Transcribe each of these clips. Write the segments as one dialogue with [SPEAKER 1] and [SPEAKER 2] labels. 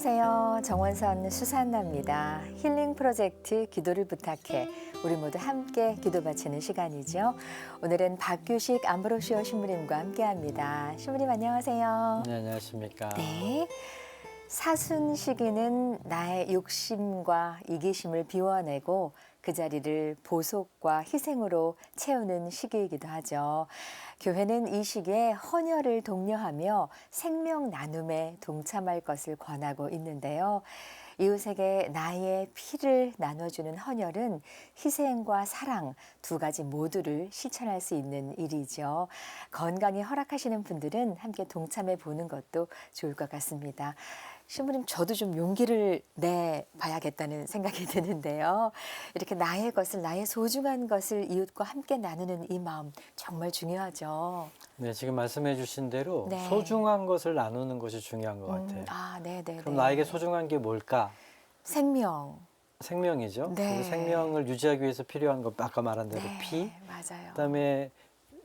[SPEAKER 1] 안녕하세요. 정원선 수산나입니다. 힐링 프로젝트 기도를 부탁해 우리 모두 함께 기도 바치는 시간이죠. 오늘은 박규식 암브로시오 신부님과 함께합니다. 신부님 안녕하세요.
[SPEAKER 2] 네, 안녕하십니까.
[SPEAKER 1] 네. 사순 시기는 나의 욕심과 이기심을 비워내고 그 자리를 보속과 희생으로 채우는 시기이기도 하죠. 교회는 이 시기에 헌혈을 독려하며 생명 나눔에 동참할 것을 권하고 있는데요. 이웃에게 나의 피를 나눠주는 헌혈은 희생과 사랑 두 가지 모두를 실천할 수 있는 일이죠. 건강이 허락하시는 분들은 함께 동참해 보는 것도 좋을 것 같습니다. 신부님 저도 좀 용기를 내 봐야겠다는 생각이 드는데요. 이렇게 나의 것을 나의 소중한 것을 이웃과 함께 나누는 이 마음 정말 중요하죠.
[SPEAKER 2] 네, 지금 말씀해 주신 대로
[SPEAKER 1] 네.
[SPEAKER 2] 소중한 것을 나누는 것이 중요한 것 같아요.
[SPEAKER 1] 음, 아, 네, 네.
[SPEAKER 2] 그럼
[SPEAKER 1] 네.
[SPEAKER 2] 나에게 소중한 게 뭘까?
[SPEAKER 1] 생명.
[SPEAKER 2] 생명이죠.
[SPEAKER 1] 네.
[SPEAKER 2] 그 생명을 유지하기 위해서 필요한 것 아까 말한 대로
[SPEAKER 1] 네,
[SPEAKER 2] 피,
[SPEAKER 1] 맞아요.
[SPEAKER 2] 그다음에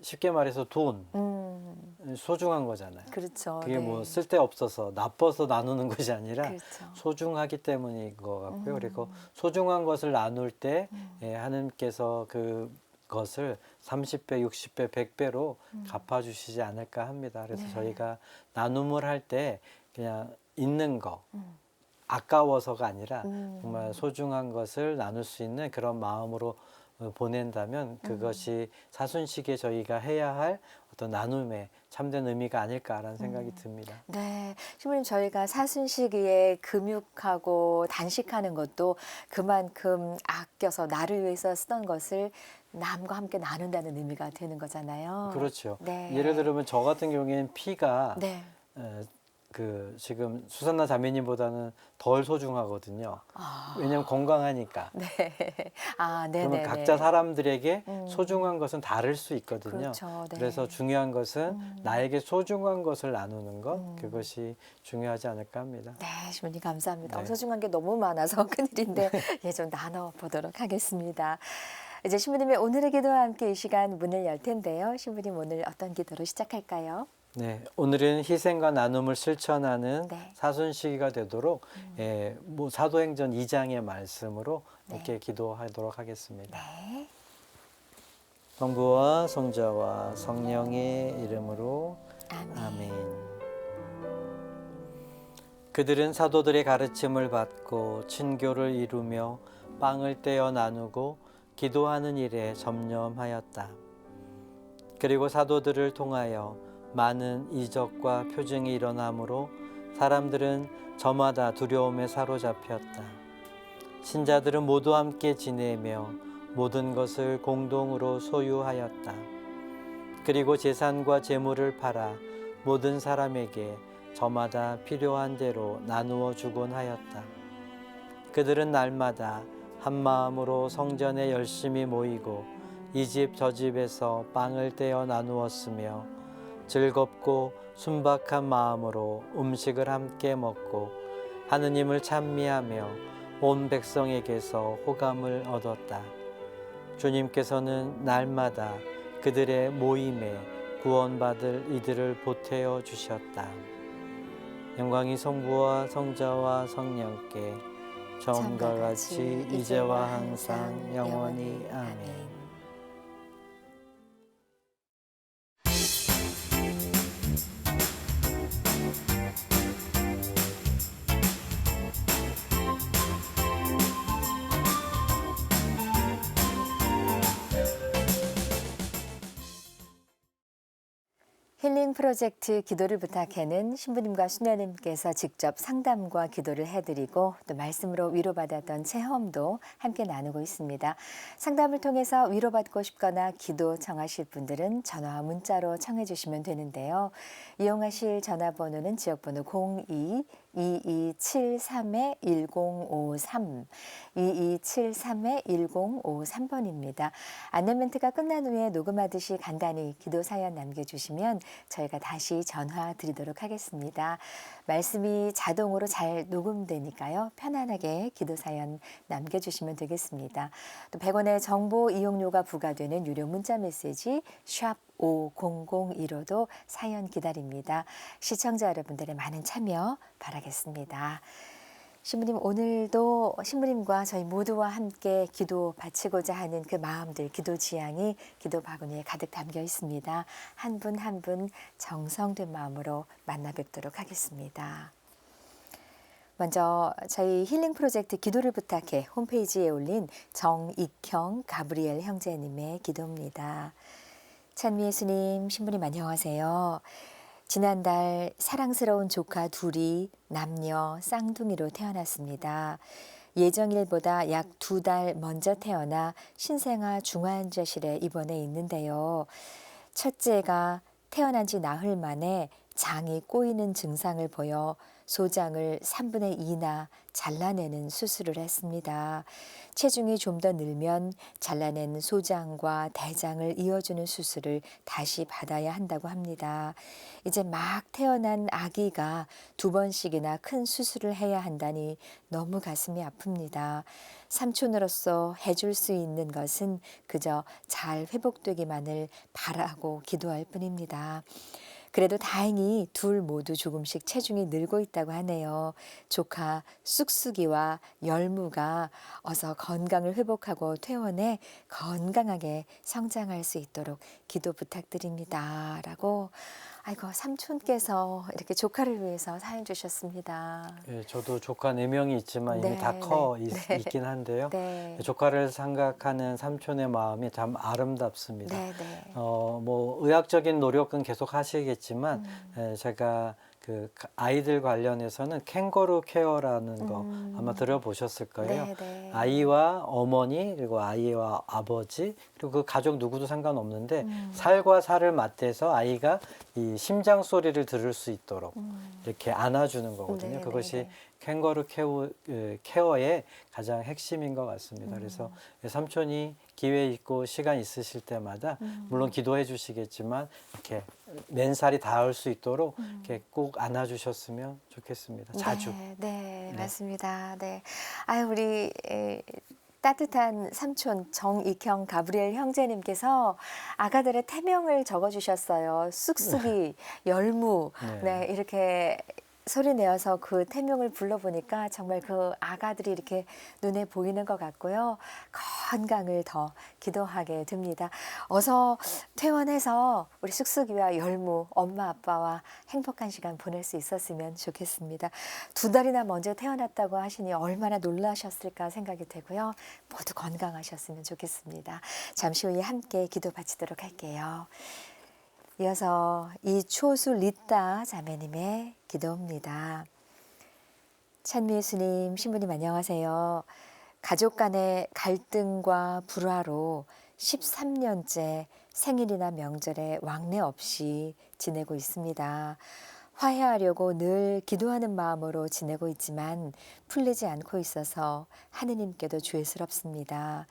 [SPEAKER 2] 쉽게 말해서 돈
[SPEAKER 1] 음,
[SPEAKER 2] 소중한 거잖아요.
[SPEAKER 1] 그렇죠.
[SPEAKER 2] 그게
[SPEAKER 1] 네.
[SPEAKER 2] 뭐 쓸데 없어서 나빠서 나누는 것이 아니라
[SPEAKER 1] 그렇죠.
[SPEAKER 2] 소중하기 때문인 것 같고요.
[SPEAKER 1] 음.
[SPEAKER 2] 그리고 소중한 것을 나눌 때
[SPEAKER 1] 음.
[SPEAKER 2] 예, 하나님께서 그 것을 30배, 60배, 100배로 갚아주시지 않을까 합니다. 그래서
[SPEAKER 1] 음. 네.
[SPEAKER 2] 저희가 나눔을 할 때 그냥 있는 거
[SPEAKER 1] 음.
[SPEAKER 2] 아까워서가 아니라
[SPEAKER 1] 음.
[SPEAKER 2] 정말 소중한 것을 나눌 수 있는 그런 마음으로 어, 보낸다면 그것이 사순식에 저희가 해야 할 어떤 나눔의 참된 의미가 아닐까라는 생각이
[SPEAKER 1] 음.
[SPEAKER 2] 듭니다.
[SPEAKER 1] 네, 신부님 저희가 사순 시기에 금육하고 단식하는 것도 그만큼 아껴서 나를 위해서 쓰던 것을 남과 함께 나눈다는 의미가 되는 거잖아요.
[SPEAKER 2] 그렇죠.
[SPEAKER 1] 네.
[SPEAKER 2] 예를 들면 저 같은 경우에는 피가
[SPEAKER 1] 네.
[SPEAKER 2] 에, 그 지금 수산나 자매님보다는 덜 소중하거든요.
[SPEAKER 1] 아,
[SPEAKER 2] 왜냐하면 건강하니까.
[SPEAKER 1] 네. 아, 네,
[SPEAKER 2] 그러면
[SPEAKER 1] 네.
[SPEAKER 2] 각자 사람들에게
[SPEAKER 1] 음.
[SPEAKER 2] 소중한 것은 다를 수 있거든요.
[SPEAKER 1] 그렇죠. 네.
[SPEAKER 2] 그래서 중요한 것은
[SPEAKER 1] 음.
[SPEAKER 2] 나에게 소중한 것을 나누는 것
[SPEAKER 1] 음.
[SPEAKER 2] 그것이 중요하지 않을까 합니다.
[SPEAKER 1] 네, 신부님 감사합니다.
[SPEAKER 2] 네.
[SPEAKER 1] 소중한 게 너무 많아서 큰일인데 예, 좀 나눠 보도록 하겠습니다. 이제 신부님의 오늘의 기도와 함께 이 시간 문을 열 텐데요. 신부님 오늘 어떤 기도로 시작할까요?
[SPEAKER 2] 네, 오늘은 희생과 나눔을 실천하는
[SPEAKER 1] 네.
[SPEAKER 2] 사순시기가 되도록 예, 뭐 사도행전 2장의 말씀으로
[SPEAKER 1] 네.
[SPEAKER 2] 이렇게 기도하도록 하겠습니다.
[SPEAKER 1] 네.
[SPEAKER 2] 성부와 성자와 성령의 이름으로
[SPEAKER 1] 아멘.
[SPEAKER 2] 아멘. 그들은 사도들의 가르침을 받고 친교를 이루며 빵을 떼어 나누고 기도하는 일에 점념하였다. 그리고 사도들을 통하여 많은 이적과 표징이 일어나므로 사람들은 저마다 두려움에 사로잡혔다. 신자들은 모두 함께 지내며 모든 것을 공동으로 소유하였다. 그리고 재산과 재물을 팔아 모든 사람에게 저마다 필요한 대로 나누어 주곤 하였다. 그들은 날마다 한 마음으로 성전에 열심히 모이고 이 집 저 집에서 빵을 떼어 나누었으며 즐겁고 순박한 마음으로 음식을 함께 먹고 하느님을 찬미하며 온 백성에게서 호감을 얻었다. 주님께서는 날마다 그들의 모임에 구원받을 이들을 보태어 주셨다. 영광이 성부와 성자와 성령께 처음과 같이 이제와 항상 영원히 아멘.
[SPEAKER 1] 프로젝트 기도를 부탁해는 신부님과 수녀님께서 직접 상담과 기도를 해드리고 또 말씀으로 위로받았던 체험도 함께 나누고 있습니다. 상담을 통해서 위로받고 싶거나 기도 청하실 분들은 전화와 문자로 청해 주시면 되는데요. 이용하실 전화번호는 지역번호 02 2273-1053, 2273-1053번입니다. 안내 멘트가 끝난 후에 녹음하듯이 간단히 기도 사연 남겨주시면 저희가 다시 전화 드리도록 하겠습니다. 말씀이 자동으로 잘 녹음되니까요. 편안하게 기도 사연 남겨주시면 되겠습니다. 또 100원의 정보 이용료가 부과되는 유료 문자 메시지 샵 5002로도 사연 기다립니다. 시청자 여러분들의 많은 참여 바라겠습니다. 신부님 오늘도 신부님과 저희 모두와 함께 기도 바치고자 하는 그 마음들 기도 지향이 기도 바구니에 가득 담겨 있습니다. 한 분 한 분 정성된 마음으로 만나 뵙도록 하겠습니다. 먼저 저희 힐링 프로젝트 기도를 부탁해 홈페이지에 올린 정익형 가브리엘 형제님의 기도입니다. 찬미 예수님 신부님 안녕하세요. 지난달 사랑스러운 조카 둘이 남녀 쌍둥이로 태어났습니다. 예정일보다 약 두 달 먼저 태어나 신생아 중환자실에 입원해 있는데요. 첫째가 태어난 지 나흘 만에 장이 꼬이는 증상을 보여 소장을 3분의 2나 잘라내는 수술을 했습니다. 체중이 좀 더 늘면 잘라낸 소장과 대장을 이어주는 수술을 다시 받아야 한다고 합니다. 이제 막 태어난 아기가 두 번씩이나 큰 수술을 해야 한다니 너무 가슴이 아픕니다. 삼촌으로서 해줄 수 있는 것은 그저 잘 회복되기만을 바라고 기도할 뿐입니다. 그래도 다행히 둘 모두 조금씩 체중이 늘고 있다고 하네요. 조카 쑥쑥이와 열무가 어서 건강을 회복하고 퇴원해 건강하게 성장할 수 있도록 기도 부탁드립니다. 라고 아이고 삼촌께서 이렇게 조카를 위해서 사연 주셨습니다.
[SPEAKER 2] 예, 저도 조카 네 명이 있지만 이미
[SPEAKER 1] 네,
[SPEAKER 2] 다 커
[SPEAKER 1] 네,
[SPEAKER 2] 있,
[SPEAKER 1] 네.
[SPEAKER 2] 있긴 한데요.
[SPEAKER 1] 네.
[SPEAKER 2] 조카를 생각하는 삼촌의 마음이 참 아름답습니다.
[SPEAKER 1] 네, 네.
[SPEAKER 2] 어, 뭐 의학적인 노력은 계속 하시겠지만
[SPEAKER 1] 음.
[SPEAKER 2] 에, 제가 그 가- 아이들 관련해서는 캥거루 케어라는 거
[SPEAKER 1] 음.
[SPEAKER 2] 아마 들어보셨을 거예요.
[SPEAKER 1] 네, 네.
[SPEAKER 2] 아이와 어머니 그리고 아이와 아버지 그리고 그 가족 누구도 상관없는데
[SPEAKER 1] 음.
[SPEAKER 2] 살과 살을 맞대서 아이가 이 심장 소리를 들을 수 있도록
[SPEAKER 1] 음.
[SPEAKER 2] 이렇게 안아주는 거거든요.
[SPEAKER 1] 네,
[SPEAKER 2] 그것이
[SPEAKER 1] 네, 네.
[SPEAKER 2] 캥거루 케어, 에, 케어 의 가장 핵심인 것 같습니다.
[SPEAKER 1] 음.
[SPEAKER 2] 그래서 삼촌이 기회 있고 시간 있으실 때마다
[SPEAKER 1] 음.
[SPEAKER 2] 물론 기도해 주시겠지만 이렇게 맨살이 닿을 수 있도록
[SPEAKER 1] 음.
[SPEAKER 2] 이렇게 꼭 안아 주셨으면 좋겠습니다. 자주.
[SPEAKER 1] 네, 네,
[SPEAKER 2] 네.
[SPEAKER 1] 맞습니다. 네. 아유, 우리 에, 따뜻한 삼촌 정익형 가브리엘 형제님께서 아가들의 태명을 적어주셨어요. 쑥쑥이, 열무,
[SPEAKER 2] 네.
[SPEAKER 1] 네, 이렇게 소리 내어서 그 태명을 불러보니까 정말 그 아가들이 이렇게 눈에 보이는 것 같고요. 건강을 더 기도하게 됩니다. 어서 퇴원해서 우리 쑥쑥이와 열무, 엄마, 아빠와 행복한 시간 보낼 수 있었으면 좋겠습니다. 두 달이나 먼저 태어났다고 하시니 얼마나 놀라셨을까 생각이 되고요. 모두 건강하셨으면 좋겠습니다. 잠시 후에 함께 기도 바치도록 할게요. 이어서 이초수 리따 자매님의 기도입니다. 찬미 예수님, 신부님 안녕하세요. 가족 간의 갈등과 불화로 13년째 생일이나 명절에 왕래 없이 지내고 있습니다. 화해하려고 늘 기도하는 마음으로 지내고 있지만 풀리지 않고 있어서 하느님께도 죄스럽습니다.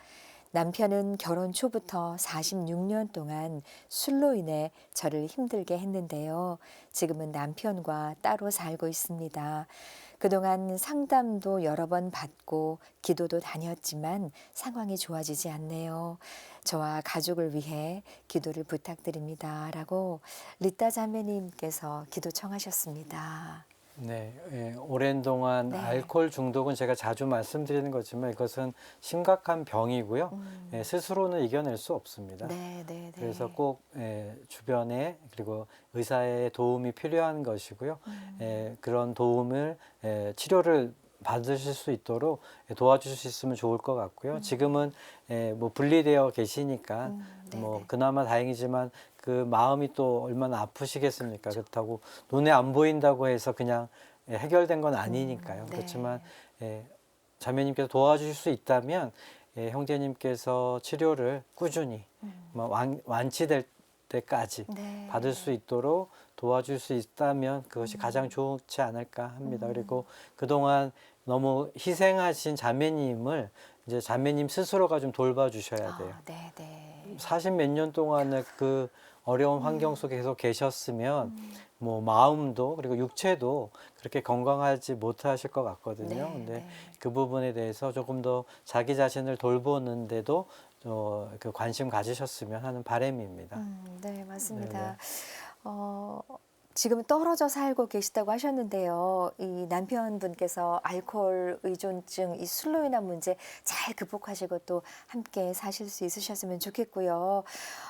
[SPEAKER 1] 남편은 결혼 초부터 46년 동안 술로 인해 저를 힘들게 했는데요. 지금은 남편과 따로 살고 있습니다. 그동안 상담도 여러 번 받고 기도도 다녔지만 상황이 좋아지지 않네요. 저와 가족을 위해 기도를 부탁드립니다. 라고 리따 자매님께서 기도 청하셨습니다.
[SPEAKER 2] 네, 예, 오랜 동안
[SPEAKER 1] 네.
[SPEAKER 2] 알코올 중독은 제가 자주 말씀드리는 거지만 이것은 심각한 병이고요.
[SPEAKER 1] 음.
[SPEAKER 2] 예, 스스로는 이겨낼 수 없습니다.
[SPEAKER 1] 네, 네, 네.
[SPEAKER 2] 그래서 꼭 예, 주변에 그리고 의사의 도움이 필요한 것이고요.
[SPEAKER 1] 음.
[SPEAKER 2] 예, 그런 도움을 예, 치료를 받으실 수 있도록 예, 도와주실 수 있으면 좋을 것 같고요. 지금은 예, 뭐 분리되어 계시니까
[SPEAKER 1] 음, 네,
[SPEAKER 2] 뭐
[SPEAKER 1] 네.
[SPEAKER 2] 그나마 다행이지만 그 마음이 또 얼마나 아프시겠습니까? 그렇다고 눈에 안 보인다고 해서 그냥 예, 해결된 건 아니니까요.
[SPEAKER 1] 음, 네.
[SPEAKER 2] 그렇지만 예, 자매님께서 도와주실 수 있다면 예, 형제님께서 치료를 꾸준히
[SPEAKER 1] 음.
[SPEAKER 2] 뭐 완, 완치될 때까지
[SPEAKER 1] 네.
[SPEAKER 2] 받을 수 있도록 도와줄 수 있다면 그것이
[SPEAKER 1] 음.
[SPEAKER 2] 가장 좋지 않을까 합니다.
[SPEAKER 1] 음.
[SPEAKER 2] 그리고 그동안 너무 희생하신 자매님을 이제 자매님 스스로가 좀 돌봐주셔야 돼요.
[SPEAKER 1] 아, 네, 네.
[SPEAKER 2] 사십 몇년 동안의 그 어려운 환경 속에 계속 계셨으면
[SPEAKER 1] 음.
[SPEAKER 2] 뭐 마음도 그리고 육체도 그렇게 건강하지 못하실 것 같거든요.
[SPEAKER 1] 네,
[SPEAKER 2] 근데
[SPEAKER 1] 네.
[SPEAKER 2] 그 부분에 대해서 조금 더 자기 자신을 돌보는데도 어, 그 관심 가지셨으면 하는 바람입니다.
[SPEAKER 1] 음, 네, 맞습니다. 어, 지금 떨어져 살고 계시다고 하셨는데요. 이 남편분께서 알코올 의존증, 이 술로 인한 문제 잘 극복하시고 또 함께 사실 수 있으셨으면 좋겠고요.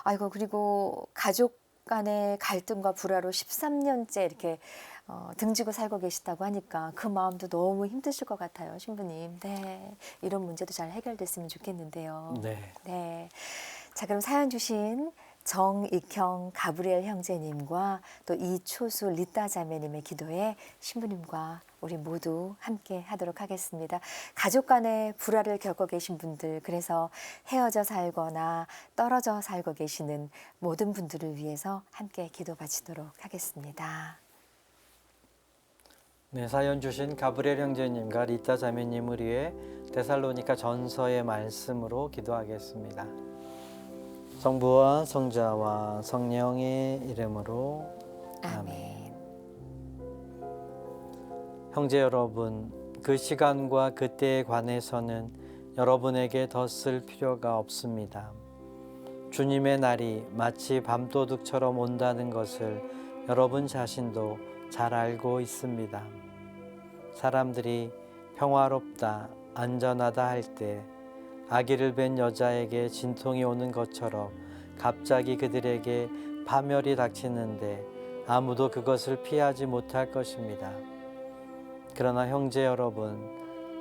[SPEAKER 1] 아이고, 그리고 가족 간의 갈등과 불화로 13년째 이렇게 어, 등지고 살고 계시다고 하니까 그 마음도 너무 힘드실 것 같아요, 신부님. 네. 이런 문제도 잘 해결됐으면 좋겠는데요.
[SPEAKER 2] 네.
[SPEAKER 1] 네. 자, 그럼 사연 주신 정익형 가브리엘 형제님과 또 이초수 리따 자매님의 기도에 신부님과 우리 모두 함께 하도록 하겠습니다. 가족 간의 불화를 겪고 계신 분들, 그래서 헤어져 살거나 떨어져 살고 계시는 모든 분들을 위해서 함께 기도 바치도록 하겠습니다.
[SPEAKER 2] 네, 사연 주신 가브리엘 형제님과 리타 자매님을 위해 데살로니가 전서의 말씀으로 기도하겠습니다. 성부와 성자와 성령의 이름으로
[SPEAKER 1] 아멘.
[SPEAKER 2] 형제 여러분, 그 시간과 그때에 관해서는 여러분에게 더 쓸 필요가 없습니다. 주님의 날이 마치 밤도둑처럼 온다는 것을 여러분 자신도 잘 알고 있습니다. 사람들이 평화롭다, 안전하다 할 때 아기를 뵌 여자에게 진통이 오는 것처럼 갑자기 그들에게 파멸이 닥치는데 아무도 그것을 피하지 못할 것입니다. 그러나 형제 여러분,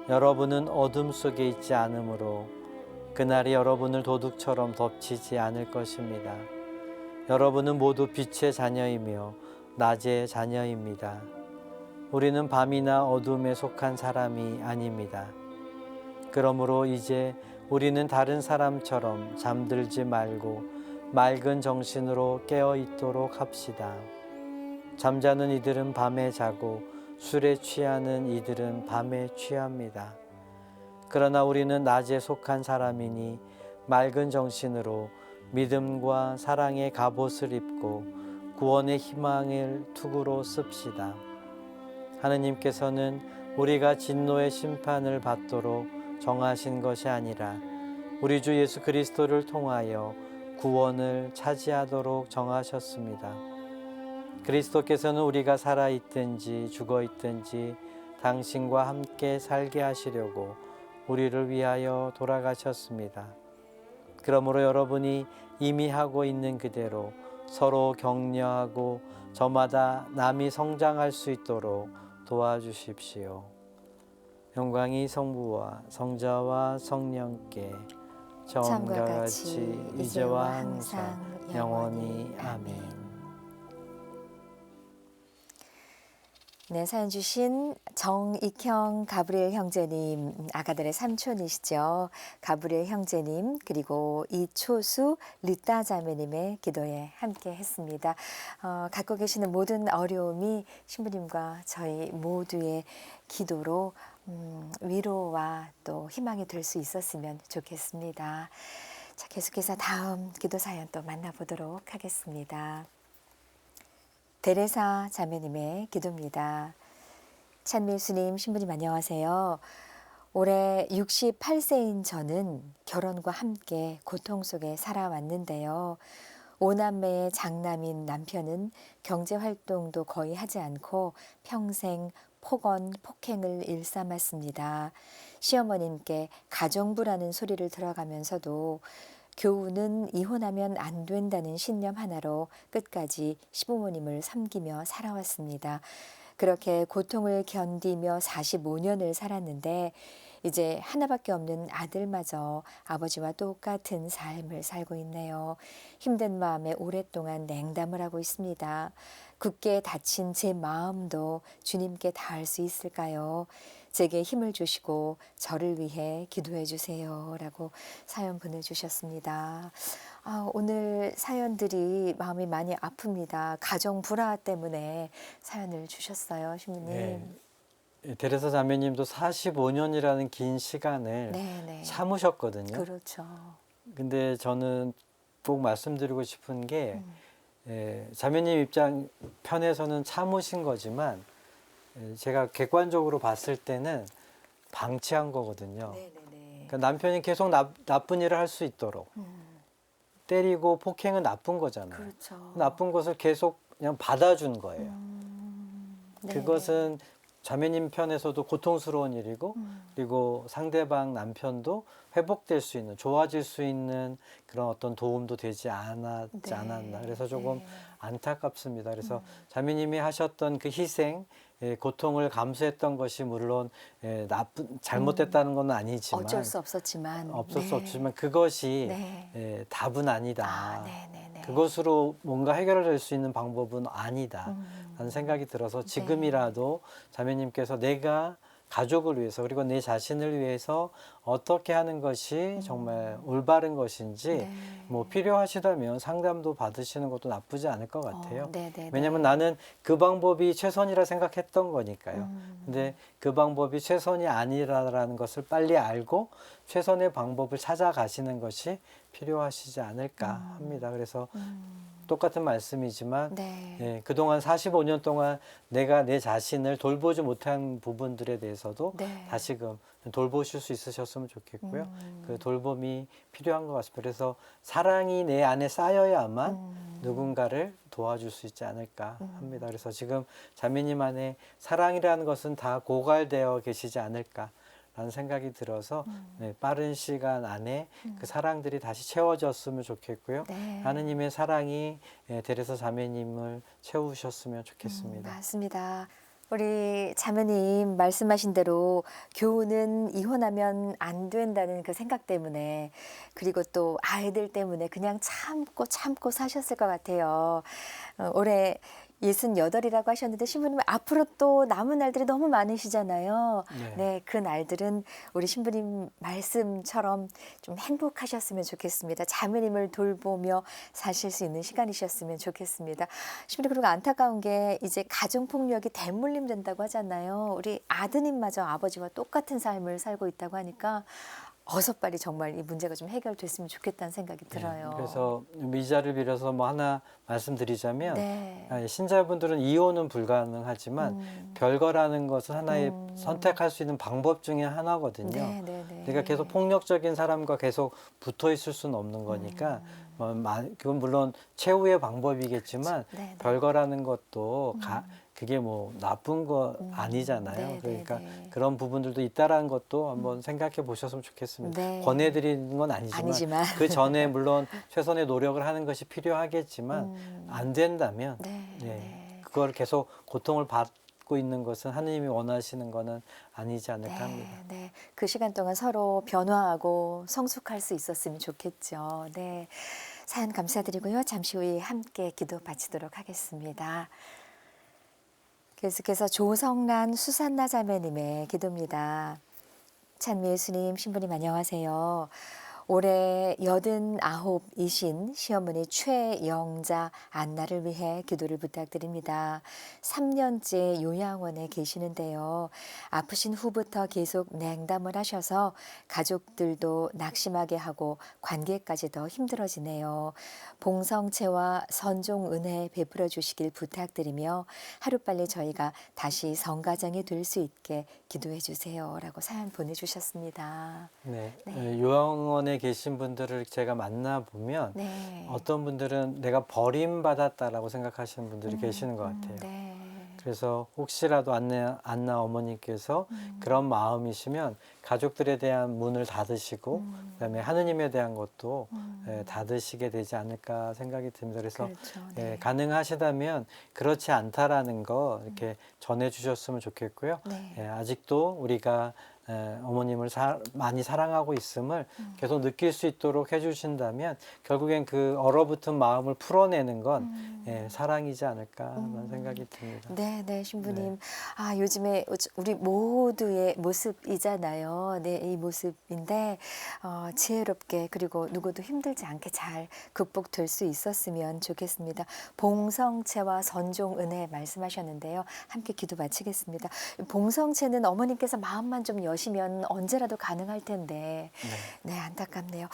[SPEAKER 2] 여러분은 어둠 속에 있지 않으므로 그날이 여러분을 도둑처럼 덮치지 않을 것입니다. 여러분은 모두 빛의 자녀이며 낮의 자녀입니다. 우리는 밤이나 어둠에 속한 사람이 아닙니다. 그러므로 이제 우리는 다른 사람처럼 잠들지 말고 맑은 정신으로 깨어 있도록 합시다. 잠자는 이들은 밤에 자고 술에 취하는 이들은 밤에 취합니다. 그러나 우리는 낮에 속한 사람이니 맑은 정신으로 믿음과 사랑의 갑옷을 입고 구원의 희망을 투구로 씁시다. 하느님께서는 우리가 진노의 심판을 받도록 정하신 것이 아니라 우리 주 예수 그리스도를 통하여 구원을 차지하도록 정하셨습니다. 그리스도께서는 우리가 살아 있든지 죽어 있든지 당신과 함께 살게 하시려고 우리를 위하여 돌아가셨습니다. 그러므로 여러분이 이미 하고 있는 그대로 서로 격려하고 저마다 남이 성장할 수 있도록 도와주십시오. 영광이 성부와 성자와 성령께 처음과 같이 이제와 항상 영원히 아멘.
[SPEAKER 1] 네, 사연 주신 정익형 가브리엘 형제님, 아가들의 삼촌이시죠. 가브리엘 형제님, 그리고 이초수 리따 자매님의 기도에 함께 했습니다. 어, 갖고 계시는 모든 어려움이 신부님과 저희 모두의 기도로 음, 위로와 또 희망이 될 수 있었으면 좋겠습니다. 자, 계속해서 다음 기도 사연 또 만나보도록 하겠습니다. 데레사 자매님의 기도입니다. 찬밀수님 신부님 안녕하세요. 올해 68세인 저는 결혼과 함께 고통 속에 살아왔는데요. 오남매의 장남인 남편은 경제 활동도 거의 하지 않고 평생 폭언, 폭행을 일삼았습니다. 시어머님께 가정부라는 소리를 들어가면서도 교우는 이혼하면 안 된다는 신념 하나로 끝까지 시부모님을 섬기며 살아왔습니다. 그렇게 고통을 견디며 45년을 살았는데 이제 하나밖에 없는 아들마저 아버지와 똑같은 삶을 살고 있네요. 힘든 마음에 오랫동안 냉담을 하고 있습니다. 굳게 다친 제 마음도 주님께 닿을 수 있을까요? 제게 힘을 주시고 저를 위해 기도해 주세요. 라고 사연 보내주셨습니다. 아, 오늘 사연들이 마음이 많이 아픕니다. 가정 불화 때문에 사연을 주셨어요, 신부님.
[SPEAKER 2] 네. 데레사 자매님도 45년이라는 긴 시간을
[SPEAKER 1] 네, 네.
[SPEAKER 2] 참으셨거든요.
[SPEAKER 1] 그렇죠.
[SPEAKER 2] 근데 저는 꼭 말씀드리고 싶은 게
[SPEAKER 1] 음.
[SPEAKER 2] 예, 자매님 입장 편에서는 참으신 거지만 예, 제가 객관적으로 봤을 때는 방치한 거거든요.
[SPEAKER 1] 네, 네, 네.
[SPEAKER 2] 그러니까 남편이 계속 나, 나쁜 일을 할 수 있도록 때리고 폭행은 나쁜 거잖아요.
[SPEAKER 1] 그렇죠.
[SPEAKER 2] 나쁜 것을 계속 그냥 받아준 거예요.
[SPEAKER 1] 네.
[SPEAKER 2] 그것은 자매님 편에서도 고통스러운 일이고
[SPEAKER 1] 음.
[SPEAKER 2] 그리고 상대방 남편도 회복될 수 있는 좋아질 수 있는 그런 어떤 도움도 되지 않았지
[SPEAKER 1] 네.
[SPEAKER 2] 않았나 그래서 조금
[SPEAKER 1] 네.
[SPEAKER 2] 안타깝습니다. 그래서
[SPEAKER 1] 음.
[SPEAKER 2] 자매님이 하셨던 그 희생 예, 고통을 감수했던 것이 물론 예, 나쁜 잘못됐다는 건 아니지만
[SPEAKER 1] 음. 어쩔 수 없었지만
[SPEAKER 2] 없을 수
[SPEAKER 1] 네.
[SPEAKER 2] 없지만 그것이
[SPEAKER 1] 네.
[SPEAKER 2] 예, 답은 아니다.
[SPEAKER 1] 아, 네, 네, 네.
[SPEAKER 2] 그것으로 뭔가 해결될 수 있는 방법은 아니다.
[SPEAKER 1] 음.
[SPEAKER 2] 라는 생각이 들어서
[SPEAKER 1] 네.
[SPEAKER 2] 지금이라도 자매님께서 내가 가족을 위해서 그리고 내 자신을 위해서 어떻게 하는 것이 정말 올바른 것인지
[SPEAKER 1] 음. 네.
[SPEAKER 2] 뭐 필요하시다면 상담도 받으시는 것도 나쁘지 않을 것 같아요.
[SPEAKER 1] 어, 네, 네,
[SPEAKER 2] 왜냐하면
[SPEAKER 1] 네.
[SPEAKER 2] 나는 그 방법이 최선이라 생각했던 거니까요.
[SPEAKER 1] 음.
[SPEAKER 2] 근데 그 방법이 최선이 아니라는 것을 빨리 알고 최선의 방법을 찾아가시는 것이 필요하시지 않을까 합니다. 그래서
[SPEAKER 1] 음.
[SPEAKER 2] 똑같은 말씀이지만
[SPEAKER 1] 네.
[SPEAKER 2] 예, 그동안 45년 동안 내가 내 자신을 돌보지 못한 부분들에 대해서도
[SPEAKER 1] 네.
[SPEAKER 2] 다시금 돌보실 수 있으셨으면 좋겠고요.
[SPEAKER 1] 음.
[SPEAKER 2] 그 돌봄이 필요한 것 같습니다. 그래서 사랑이 내 안에 쌓여야만
[SPEAKER 1] 음.
[SPEAKER 2] 누군가를 도와줄 수 있지 않을까 합니다. 그래서 지금 자매님 안에 사랑이라는 것은 다 고갈되어 계시지 않을까. 라는 생각이 들어서
[SPEAKER 1] 음.
[SPEAKER 2] 네, 빠른 시간 안에 그 사랑들이 다시 채워졌으면 좋겠고요.
[SPEAKER 1] 네.
[SPEAKER 2] 하느님의 사랑이 예, 데레서 자매님을 채우셨으면 좋겠습니다.
[SPEAKER 1] 음, 맞습니다. 우리 자매님 말씀하신 대로 교우는 이혼하면 안 된다는 그 생각 때문에 그리고 또 아이들 때문에 그냥 참고 참고 사셨을 것 같아요. 어, 올해 예순 여덟이라고 하셨는데 신부님 앞으로 또 남은 날들이 너무 많으시잖아요.
[SPEAKER 2] 네.
[SPEAKER 1] 네, 그 날들은 우리 신부님 말씀처럼 좀 행복하셨으면 좋겠습니다. 자매님을 돌보며 사실 수 있는 시간이셨으면 좋겠습니다. 신부님 그리고 안타까운 게 이제 가정 폭력이 대물림 된다고 하잖아요. 우리 아드님마저 아버지와 똑같은 삶을 살고 있다고 하니까 어서 빨리 정말 이 문제가 좀 해결됐으면 좋겠다는 생각이 들어요.
[SPEAKER 2] 네, 그래서 미자를 빌어서 뭐 하나 말씀드리자면
[SPEAKER 1] 네.
[SPEAKER 2] 아, 신자분들은 이혼은 불가능하지만
[SPEAKER 1] 음.
[SPEAKER 2] 별거라는 것은 하나의
[SPEAKER 1] 음.
[SPEAKER 2] 선택할 수 있는 방법 중에 하나거든요.
[SPEAKER 1] 네, 네, 네.
[SPEAKER 2] 내가 계속 폭력적인 사람과 계속 붙어 있을 수는 없는 거니까
[SPEAKER 1] 음.
[SPEAKER 2] 뭐, 마- 그건 물론 최후의 방법이겠지만
[SPEAKER 1] 네, 네.
[SPEAKER 2] 별거라는 것도 가, 그게 뭐 나쁜 거
[SPEAKER 1] 음.
[SPEAKER 2] 아니잖아요.
[SPEAKER 1] 네, 네,
[SPEAKER 2] 그러니까
[SPEAKER 1] 네.
[SPEAKER 2] 그런 부분들도 있다라는 것도 한번 생각해 보셨으면 좋겠습니다.
[SPEAKER 1] 네.
[SPEAKER 2] 권해드리는 건 아니지만,
[SPEAKER 1] 아니지만.
[SPEAKER 2] 그 전에 물론 최선의 노력을 하는 것이 필요하겠지만
[SPEAKER 1] 음.
[SPEAKER 2] 안 된다면
[SPEAKER 1] 네,
[SPEAKER 2] 예,
[SPEAKER 1] 네.
[SPEAKER 2] 그걸 계속 고통을 받고 있는 것은 하느님이 원하시는 것은 아니지 않을까 합니다.
[SPEAKER 1] 네, 네. 그 시간 동안 서로 변화하고 성숙할 수 있었으면 좋겠죠. 네. 사연 감사드리고요. 잠시 후에 함께 기도 바치도록 하겠습니다. 계속해서 조성란 수산나 자매님의 기도입니다. 찬미 예수님 신부님 안녕하세요. 올해 여든 아홉이신 시어머니 최영자 안나를 위해 기도를 부탁드립니다. 3년째 요양원에 계시는데요. 아프신 후부터 계속 냉담을 하셔서 가족들도 낙심하게 하고 관계까지 더 힘들어지네요. 봉성체와 선종 은혜 베풀어 주시길 부탁드리며 하루빨리 저희가 다시 성가정이 될 수 있게 기도해 주세요라고 사연 보내주셨습니다.
[SPEAKER 2] 네,
[SPEAKER 1] 네.
[SPEAKER 2] 예, 요양원에 계신 분들을 제가 만나 보면
[SPEAKER 1] 네.
[SPEAKER 2] 어떤 분들은 내가 버림받았다라고 생각하시는 분들이 계시는 것
[SPEAKER 1] 음,
[SPEAKER 2] 같아요.
[SPEAKER 1] 네.
[SPEAKER 2] 그래서 혹시라도 안나, 안나 어머니께서
[SPEAKER 1] 음.
[SPEAKER 2] 그런 마음이시면 가족들에 대한 문을 닫으시고
[SPEAKER 1] 음.
[SPEAKER 2] 그다음에 하느님에 대한 것도
[SPEAKER 1] 음.
[SPEAKER 2] 예, 닫으시게 되지 않을까 생각이 듭니다. 그래서
[SPEAKER 1] 그렇죠.
[SPEAKER 2] 예,
[SPEAKER 1] 네.
[SPEAKER 2] 가능하시다면 그렇지 않다라는 거 이렇게 전해주셨으면 좋겠고요.
[SPEAKER 1] 네.
[SPEAKER 2] 예, 아직도 우리가 에, 어머님을 사- 많이 사랑하고 있음을
[SPEAKER 1] 음.
[SPEAKER 2] 계속 느낄 수 있도록 해주신다면 결국엔 그 얼어붙은 마음을 풀어내는 건
[SPEAKER 1] 음.
[SPEAKER 2] 예, 사랑이지 않을까라는 생각이 듭니다.
[SPEAKER 1] 네, 네, 신부님. 아, 요즘에 우리 모두의 모습이잖아요. 네, 이 모습인데, 어, 지혜롭게, 그리고 누구도 힘들지 않게 잘 극복될 수 있었으면 좋겠습니다. 봉성체와 선종 은혜 말씀하셨는데요. 함께 기도 마치겠습니다. 봉성체는 어머님께서 마음만 좀 여시 면 언제라도 가능할 텐데,
[SPEAKER 2] 네.
[SPEAKER 1] 네, 안타깝네요.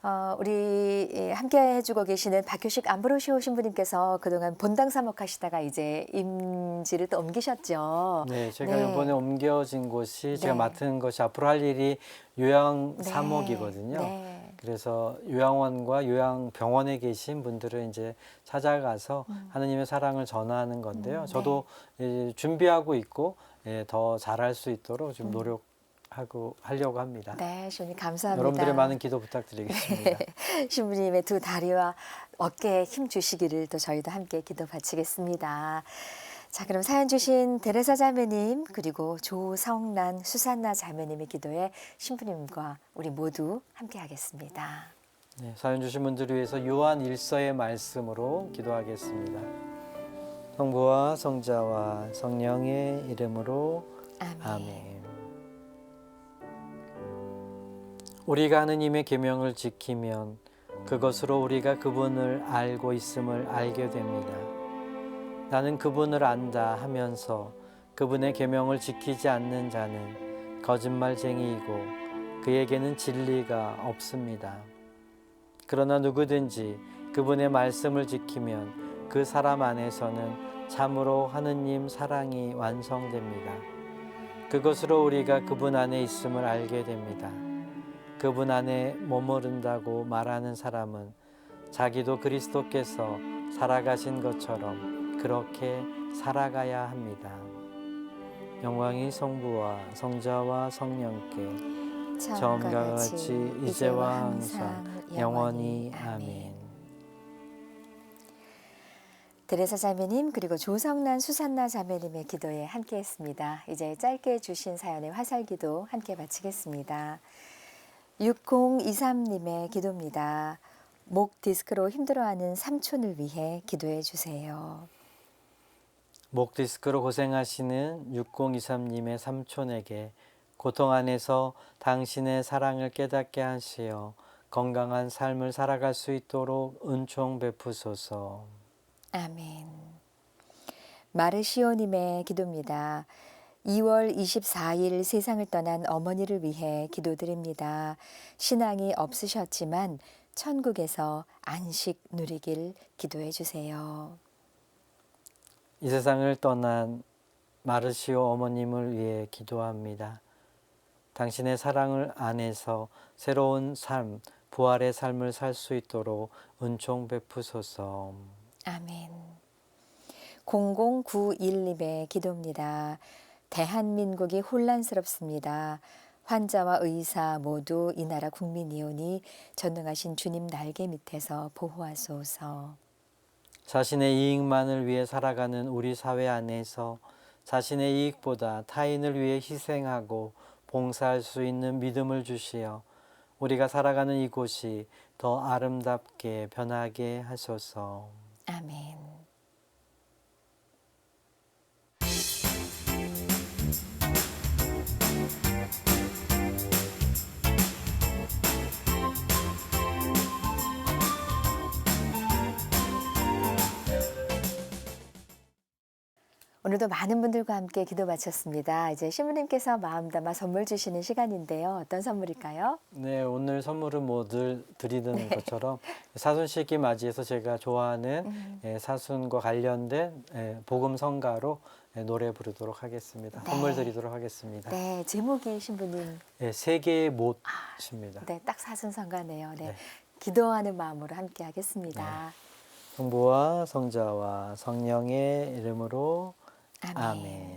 [SPEAKER 1] 어, 우리 예, 함께 해주고 계시는 박효식 안브로시오 신부님께서 그동안 본당 사목하시다가 이제 임지를 또 옮기셨죠.
[SPEAKER 2] 네, 제가
[SPEAKER 1] 네.
[SPEAKER 2] 이번에 옮겨진 곳이 제가
[SPEAKER 1] 네.
[SPEAKER 2] 맡은 것이 앞으로 할 일이 요양
[SPEAKER 1] 네.
[SPEAKER 2] 사목이거든요.
[SPEAKER 1] 네.
[SPEAKER 2] 그래서 요양원과 요양병원에 계신 분들을 이제 찾아가서 하느님의 사랑을 전하는 건데요.
[SPEAKER 1] 음,
[SPEAKER 2] 저도 예, 준비하고 있고 예, 더 잘할 수 있도록 지금 노력 하고 하려고 합니다.
[SPEAKER 1] 음. 네, 주님 감사합니다.
[SPEAKER 2] 여러분들의 많은 기도 부탁드리겠습니다.
[SPEAKER 1] 신부님의 두 다리와 어깨에 힘 주시기를 또 저희도 함께 기도 바치겠습니다. 자, 그럼 사연 주신 데레사 자매님 그리고 조성란 수산나 자매님의 기도에 신부님과 우리 모두 함께 하겠습니다.
[SPEAKER 2] 네, 사연 주신 분들을 위해서 요한 일서의 말씀으로 기도하겠습니다. 성부와 성자와 성령의 이름으로
[SPEAKER 1] 아멘.
[SPEAKER 2] 아멘. 우리가 하느님의 계명을 지키면 그것으로 우리가 그분을 알고 있음을 알게 됩니다. 나는 그분을 안다 하면서 그분의 계명을 지키지 않는 자는 거짓말쟁이이고 그에게는 진리가 없습니다. 그러나 누구든지 그분의 말씀을 지키면 그 사람 안에서는 참으로 하느님 사랑이 완성됩니다. 그것으로 우리가 그분 안에 있음을 알게 됩니다. 그분 안에 머무른다고 말하는 사람은 자기도 그리스도께서 살아가신 것처럼 그렇게 살아가야 합니다. 영광이 성부와 성자와 성령께 처음과 같이 이제와 항상 영원히 아멘.
[SPEAKER 1] 데레사 자매님 그리고 조성란 수산나 자매님의 기도에 함께했습니다. 이제 짧게 주신 사연의 화살기도 함께 마치겠습니다. 6023님의 기도입니다. 목 디스크로 힘들어하는 삼촌을 위해 기도해 주세요.
[SPEAKER 2] 목 디스크로 고생하시는 6023님의 삼촌에게 고통 안에서 당신의 사랑을 깨닫게 하시어 건강한 삶을 살아갈 수 있도록 은총 베푸소서.
[SPEAKER 1] 아멘. 마르시오님의 기도입니다. 2월 24일 세상을 떠난 어머니를 위해 기도드립니다. 신앙이 없으셨지만 천국에서 안식 누리길 기도해 주세요.
[SPEAKER 2] 이 세상을 떠난 마르시오 어머님을 위해 기도합니다. 당신의 사랑을 안에서 새로운 삶, 부활의 삶을 살 수 있도록 은총 베푸소서.
[SPEAKER 1] 아멘. 0091님의 기도입니다. 대한민국이 혼란스럽습니다. 환자와 의사 모두 이 나라 국민이오니 전능하신 주님 날개 밑에서 보호하소서.
[SPEAKER 2] 자신의 이익만을 위해 살아가는 우리 사회 안에서 자신의 이익보다 타인을 위해 희생하고 봉사할 수 있는 믿음을 주시어 우리가 살아가는 이곳이 더 아름답게 변하게 하소서.
[SPEAKER 1] 아멘. 오늘도 많은 분들과 함께 기도 마쳤습니다. 이제 신부님께서 마음 담아 선물 주시는 시간인데요. 어떤 선물일까요?
[SPEAKER 2] 네, 오늘 선물은 뭐 늘 드리는 것처럼 사순 시기 맞이해서 제가 좋아하는
[SPEAKER 1] 음.
[SPEAKER 2] 예, 사순과 관련된 예, 복음 성가로 예, 노래 부르도록 하겠습니다.
[SPEAKER 1] 네.
[SPEAKER 2] 선물 드리도록 하겠습니다.
[SPEAKER 1] 네, 제목이 신부님
[SPEAKER 2] 예, 세 개의 못입니다.
[SPEAKER 1] 네, 딱 사순 성가네요. 네.
[SPEAKER 2] 네.
[SPEAKER 1] 기도하는 마음으로 함께 하겠습니다.
[SPEAKER 2] 성부와 성자와 성령의 이름으로
[SPEAKER 1] 아멘.
[SPEAKER 2] 아멘.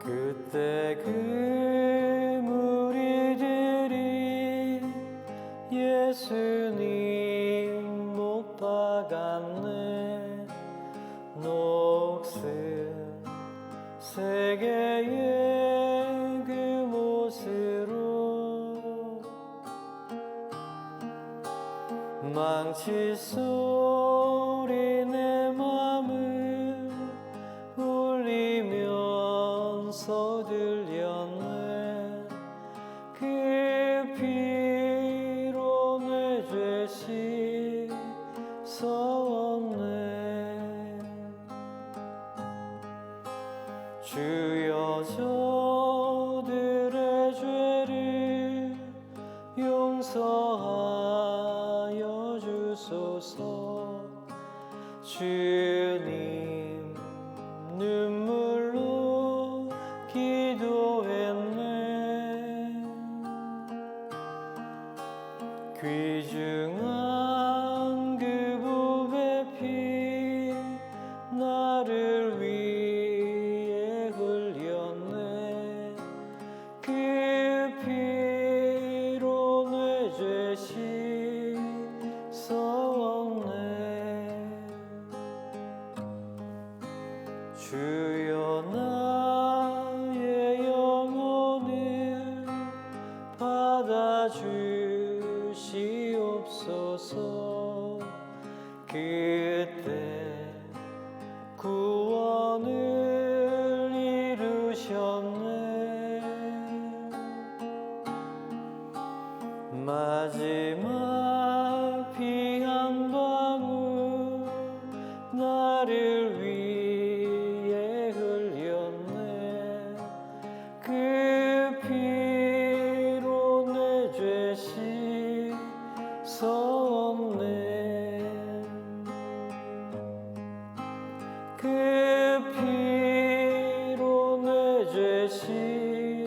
[SPEAKER 2] 그때 그 망치 소리 내 씻었네 그 피로 내 죄 씻었네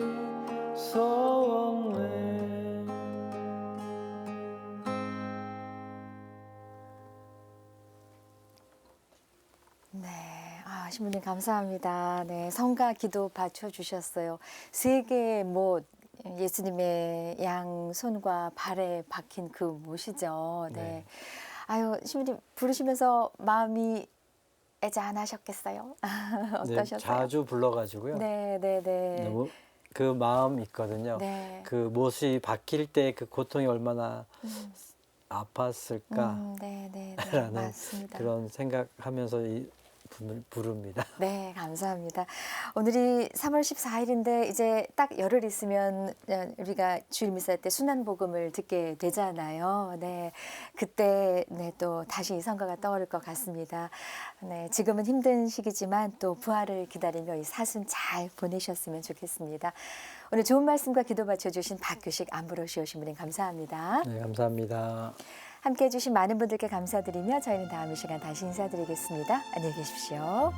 [SPEAKER 2] 네,
[SPEAKER 1] 아, 감사합니다. 네, 성가 기도 받쳐주셨어요. 세 개의 못, 예수님의 양 손과 발에 박힌 그 못이죠. 네.
[SPEAKER 2] 네.
[SPEAKER 1] 아유, 신부님 부르시면서 마음이 애잔하셨겠어요?
[SPEAKER 2] 네,
[SPEAKER 1] 어떠셨어요?
[SPEAKER 2] 자주 불러가지고요.
[SPEAKER 1] 네, 네, 네.
[SPEAKER 2] 너무 그 마음 있거든요.
[SPEAKER 1] 네.
[SPEAKER 2] 그 못이 박힐 때 그 고통이 얼마나
[SPEAKER 1] 음,
[SPEAKER 2] 아팠을까
[SPEAKER 1] 음, 네, 네, 네.
[SPEAKER 2] 그런 생각하면서 이 부릅니다.
[SPEAKER 1] 네, 감사합니다. 오늘이 3월 14일인데 이제 딱 열흘 있으면 어, 우리가 주일 미사 때 순환 복음을 듣게 되잖아요. 네. 그때 네, 또 다시 이 성가가 떠오를 것 같습니다. 네, 지금은 힘든 시기지만 또 부활을 기다리며 이 사순 잘 보내셨으면 좋겠습니다. 오늘 좋은 말씀과 기도 바쳐 주신 박규식 안브로시오 신부님 감사합니다.
[SPEAKER 2] 네, 감사합니다.
[SPEAKER 1] 함께 해 주신 많은 분들께 감사드리며 저희는 다음 이 시간 다시 인사드리겠습니다. 안녕히 계십시오.